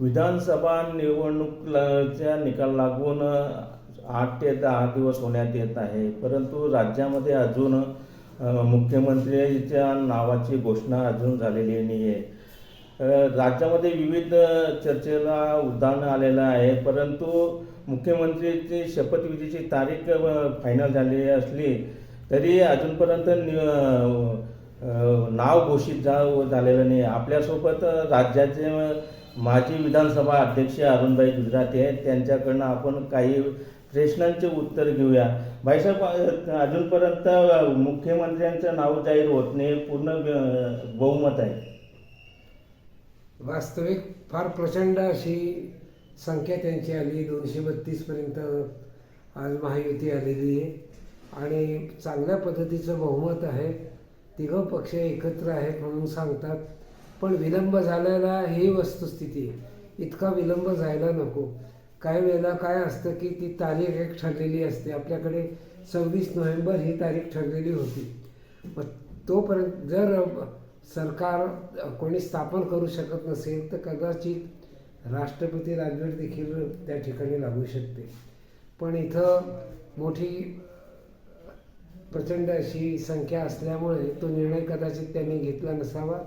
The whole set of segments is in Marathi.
विधानसभा निवडणुकीच्या निकाल लागून आठ ते दहा दिवस होण्यात येत आहे. परंतु राज्यामध्ये अजून मुख्यमंत्रीच्या मुख्यमंत्र्यांच्या नावाची घोषणा अजून झालेली नाही आहे राज्यामध्ये विविध चर्चेला उदाहरण आलेलं आहे. परंतु मुख्यमंत्रीची शपथविधीची तारीख फायनल झाली असली तरी अजूनपर्यंत नाव घोषित झा झालेलं नाही. आपल्यासोबत राज्याचे माजी विधानसभा अध्यक्ष अरुणभाई गुजराती आहेत. त्यांच्याकडनं आपण काही प्रश्नांचे उत्तर घेऊया. भाईसाहेब अजूनपर्यंत मुख्यमंत्र्यांचं नाव जाहीर होत नाही. पूर्ण बहुमत आहे. वास्तविक फार प्रचंड अशी संख्या त्यांची आली. दोनशे बत्तीसपर्यंत आज महायुती आलेली आहे. आणि चांगल्या पद्धतीचं बहुमत आहे. तिघं पक्ष एकत्र आहेत म्हणून सांगतात. पण विलंब झालेला ही वस्तुस्थिती इतका विलंब जायला नको. काही वेळेला काय असतं की ती तारीख एक ठरलेली असते. आपल्याकडे सव्वीस नोव्हेंबर ही तारीख ठरलेली होती. मग तोपर्यंत जर सरकार कोणी स्थापन करू शकत नसेल तर कदाचित राष्ट्रपती राजवट देखील त्या ठिकाणी लागू शकते. पण इथं मोठी प्रचंड अशी संख्या असल्यामुळे तो निर्णय कदाचित त्यांनी घेतला नसावा.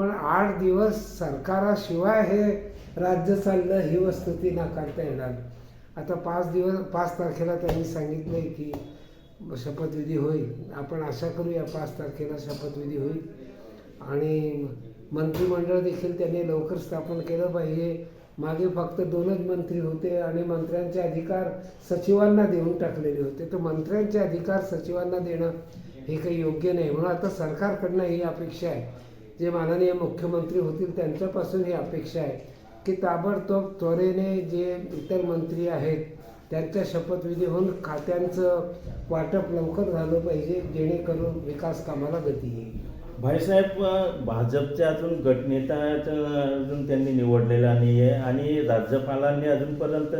पण आठ दिवस सरकाराशिवाय हे राज्य चाललं ही वस्तुती नाकारता येणार आता पाच दिवस पाच तारखेला त्यांनी सांगितलं आहे की शपथविधी होईल. आपण आशा करूया पाच तारखेला शपथविधी होईल. आणि मंत्रिमंडळ देखील त्यांनी लवकर स्थापन केलं पाहिजे. मागे फक्त दोनच मंत्री होते आणि मंत्र्यांचे अधिकार सचिवांना देऊन टाकलेले होते. तर मंत्र्यांचे अधिकार सचिवांना देणं हे काही योग्य नाही. म्हणून आता सरकारकडनं ही अपेक्षा आहे. जे माननीय मुख्यमंत्री होतील त्यांच्यापासून ही अपेक्षा आहे की ताबडतोब त्वरेने जे इतर मंत्री आहेत त्यांच्या शपथविधी होऊन खात्यांचं वाटप लवकर झालं पाहिजे जेणेकरून विकास कामाला गती येईल. भाईसाहेब भाजपच्या अजून गटनेताचं अजून त्यांनी निवडलेला नाही आहे आणि राज्यपालांनी अजूनपर्यंत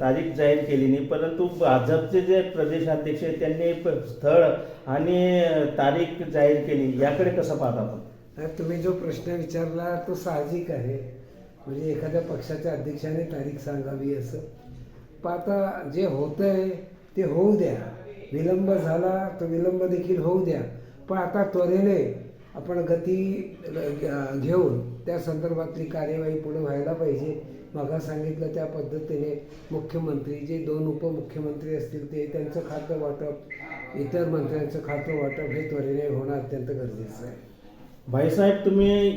तारीख जाहीर केली नाही. परंतु भाजपचे जे प्रदेशाध्यक्ष आहेत त्यांनी प- स्थळ आणि तारीख जाहीर केली. याकडे कसं पाहता आपण? तुम्ही जो प्रश्न विचारला तो साहजिक आहे. म्हणजे एखाद्या पक्षाच्या अध्यक्षाने तारीख सांगावी असं. पण आता जे होतं आहे ते होऊ द्या. विलंब झाला तो विलंब देखील होऊ द्या. पण आता त्वरेने आपण गती घेऊन त्या संदर्भातली कार्यवाही पुढे व्हायला पाहिजे. मगा सांगितलं त्या पद्धतीने मुख्यमंत्री जे दोन उपमुख्यमंत्री असतील ते त्यांचं खातं वाटप इतर मंत्र्यांचं खातं वाटप हे त्वरेने होणं अत्यंत गरजेचं आहे. भाईसाहेब तुम्ही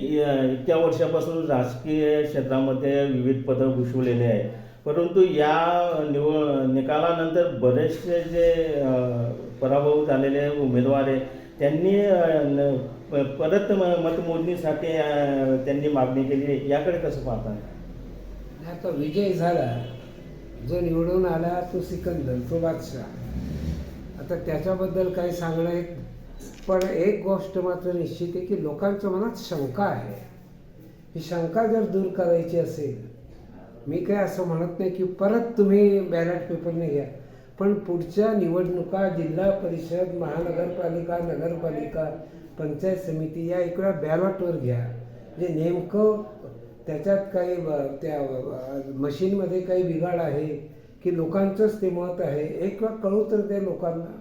इतक्या वर्षापासून राजकीय क्षेत्रामध्ये विविध पदं भूषवलेले आहे परंतु या निव निकालानंतर बरेचसे जे पराभव झालेले उमेदवार आहे त्यांनी न- प- परत म- मतमोजणीसाठी त्यांनी मागणी केली आहे. याकडे कसं पाहता? आता विजय झाला. जो निवडून आला तो सिकंदर तो बादशाह. आता त्याच्याबद्दल काही सांगणं एक पण एक गोष्ट मात्र निश्चित आहे की लोकांच्या मनात शंका आहे. ही शंका जर दूर करायची असेल मी काय असं म्हणत नाही की परत तुम्ही बॅलेट पेपरने घ्या. पण पुढच्या निवडणुका जिल्हा परिषद महानगरपालिका नगरपालिका पंचायत समिती या इकडं बॅलॉटवर घ्या. जे नेमकं त्याच्यात काही त्या मशीनमध्ये काही बिघाड आहे की लोकांचंच ते मत आहे. एक वेळा कळू तर त्या लोकांना.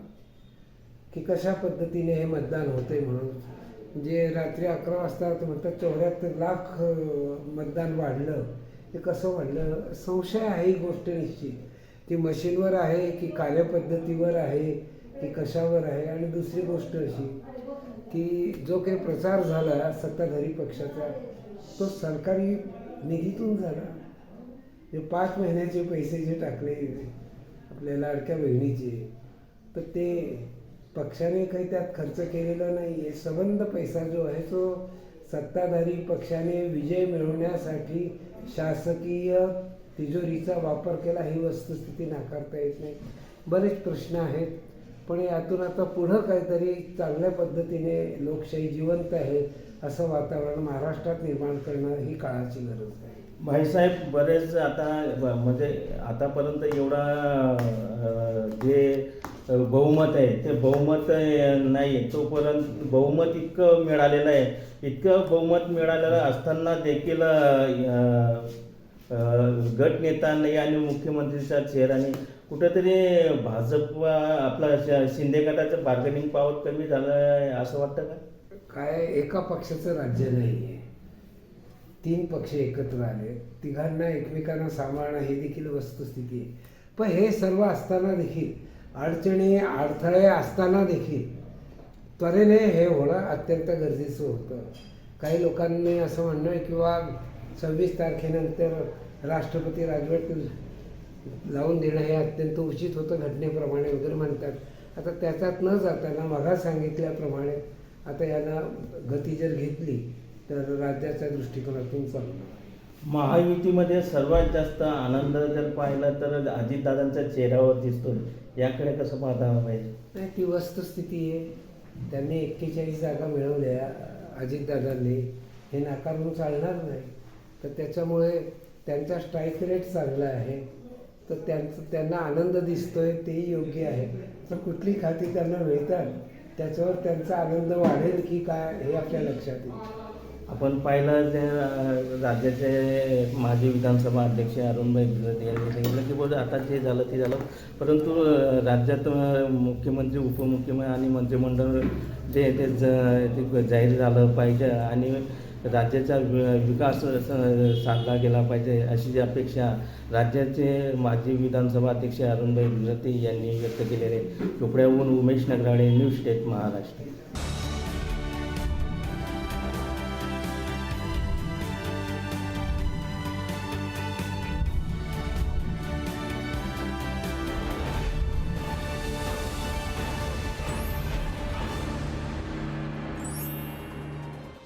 की कशा पद्धतीने हे मतदान होते म्हणून. जे रात्री अकरा वाजता म्हणतात चौऱ्याहत्तर लाख मतदान वाढलं. ते कसं वाढलं? संशय आहे ही गोष्ट निश्चित. ती मशीनवर आहे की कार्यपद्धतीवर आहे की कशावर आहे? आणि दुसरी गोष्ट अशी की जो काही प्रचार झाला सत्ताधारी पक्षाचा तो सरकारी निधीतून झाला. जे पाच महिन्याचे पैसे जे टाकले आपल्या लाडक्या बहिणीचे तर ते पक्षाने काही त्यात खर्च केलेला नाही. आहे संबंध पैसा जो आहे तो सत्ताधारी पक्षाने विजय मिळवण्यासाठी शासकीय तिजोरीचा वापर केला. ही वस्तुस्थिती नाकारता येत नाही. बरेच प्रश्न आहेत. पण यातून आता पुढं काहीतरी चांगल्या पद्धतीने लोकशाही जिवंत आहे असं वातावरण महाराष्ट्रात निर्माण करणं ही काळाची गरज आहे. भाईसाहेब बरेच आता म्हणजे आतापर्यंत एवढा जे बहुमत आहे. ते बहुमत नाही. तोपर्यंत बहुमत इतकं मिळालेलं आहे. इतकं बहुमत मिळालेलं असताना देखील अ, गट नेता आणि मुख्यमंत्रीच्या चेहऱ्याने कुठंतरी भाजप आपला श- शिंदे गटाचं बार्गेनिंग पॉवर कमी झालं आहे असं वाटतं का? काय एका पक्षाचं राज्य नाही आहे तीन पक्ष एकत्र आले. तिघांना एकमेकांना सांभाळणं ही देखील वस्तुस्थिती आहे. पण हे सर्व असताना देखील अडचणी अडथळे असताना देखील त्वरेने हे होणं अत्यंत गरजेचं होतं. काही लोकांनी असं म्हणणं आहे किंवा सव्वीस तारखेनंतर राष्ट्रपती राजवट लावून देणं हे अत्यंत उचित होतं घटनेप्रमाणे वगैरे म्हणतात. आता त्याच्यात न जाताना मघा सांगितल्याप्रमाणे आता यांना गती जर घेतली तर राज्याच्या दृष्टिकोनातून चालणार. महायुतीमध्ये सर्वात जास्त आनंद जर पाहिला तर अजितदादांच्या चेहऱ्यावर दिसतो याकडे कसं पाहता पाहिजे? नाही ती वस्तुस्थिती आहे. त्यांनी एक्केचाळीस जागा मिळवल्या अजितदादांनी. हे नाकारून चालणार नाही. तर त्याच्यामुळे त्यांचा स्ट्राईक रेट चांगला आहे. तर त्यांचं त्यांना आनंद दिसतोय तेही योग्य आहे. तर कुठली खाती त्यांना मिळतात त्याच्यावर त्यांचा आनंद वाढेल की काय हे आपल्या लक्षात येईल. आपण पाहिलं जे राज्याचे माजी विधानसभा अध्यक्ष अरुणभाई भिलत यांनी सांगितलं की बोल आता जे झालं ते झालं. परंतु राज्यात मुख्यमंत्री उपमुख्यमंत्री आणि मंत्रिमंडळ जे ते ज- ते जाहीर झालं पाहिजे आणि राज्याचा वि- विकास साधला गेला पाहिजे अशी जी अपेक्षा राज्याचे माजी विधानसभा अध्यक्ष अरुणभाई भिलते यांनी व्यक्त केलेले आहे. चोपड्याहून उमेश नगराळे न्यूज स्टेट महाराष्ट्र.